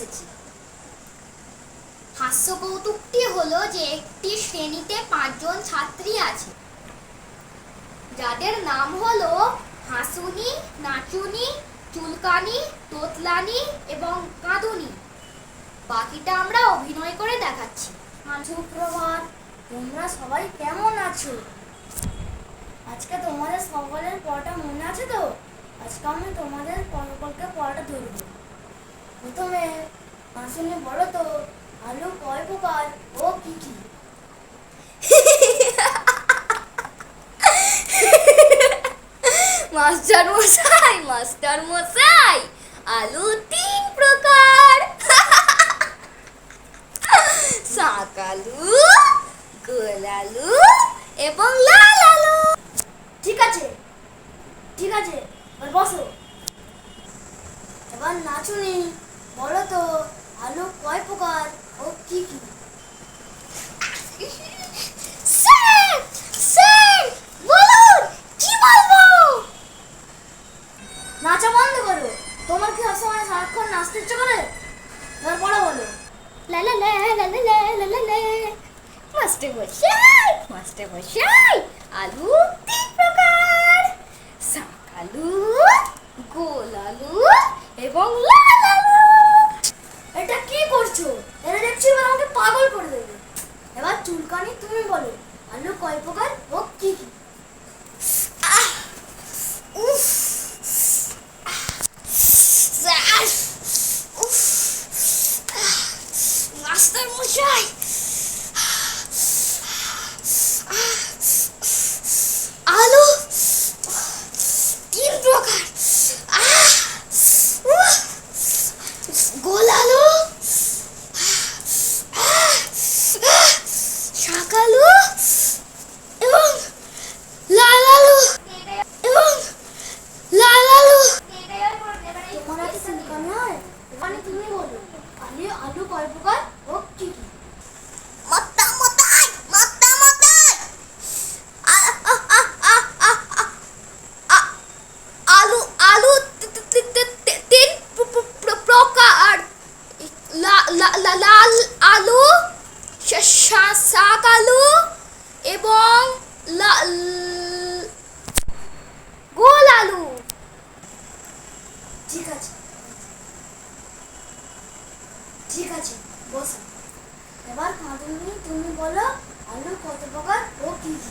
এসেছি। হাস্য কৌতুকটি হলো যে একটি শ্রেণীতে পাঁচজন ছাত্রী আছে। যাদের নাম হলো হাসুনি, নাচুনি, চুলকানি, তোতলানি এবং কাঁদুনি। বাকিটা আমরা অভিনয় করে দেখাচ্ছি। সুপ্রভাত তোমরা সবাই কেমন আছো? আজকে তোমাদের সকলের পড়াটা মনে আছে তো? আজকে আমি তোমাদের সকলকে পড়াটা ধরব। প্রথমে আসলে বলো তো আলু কয় প্রকার ও কি কি? মাস্টার মশাই মাস্টার মশাই আলু তিন প্রকার। শাক আলু গোল আলু এবং লাল আলু। ঠিক আছে ঠিক আছে এবার বসো। এবার নাচুনি বলো তো কয় প্রকার ও কি কি? নাচা বন্ধ করো। তোমার কি সবসময় সারাক্ষণ নাচতে ইচ্ছে করে? এবার বলো। বলো লা লা লা লা লা লা লা লা লা। মাস্টার মশাই মাস্টার আলু তিন প্রকার শাক আলু গোল আলু এবং লাল আলু এটা কি করছ এটা দেখছি এবার আমাকে পাগল করে দেবে এবার চুলকানি তুমি বলো। আলু কয় প্রকার ও কি কি? আহ! উফ! আলু আলু কয় তিন প্রকার। লাল আলু শাক আলু এবং লা ঠিক আছে বসো। এবার কাঁদুনি তুমি বলো আলু কত প্রকার ও কি কি।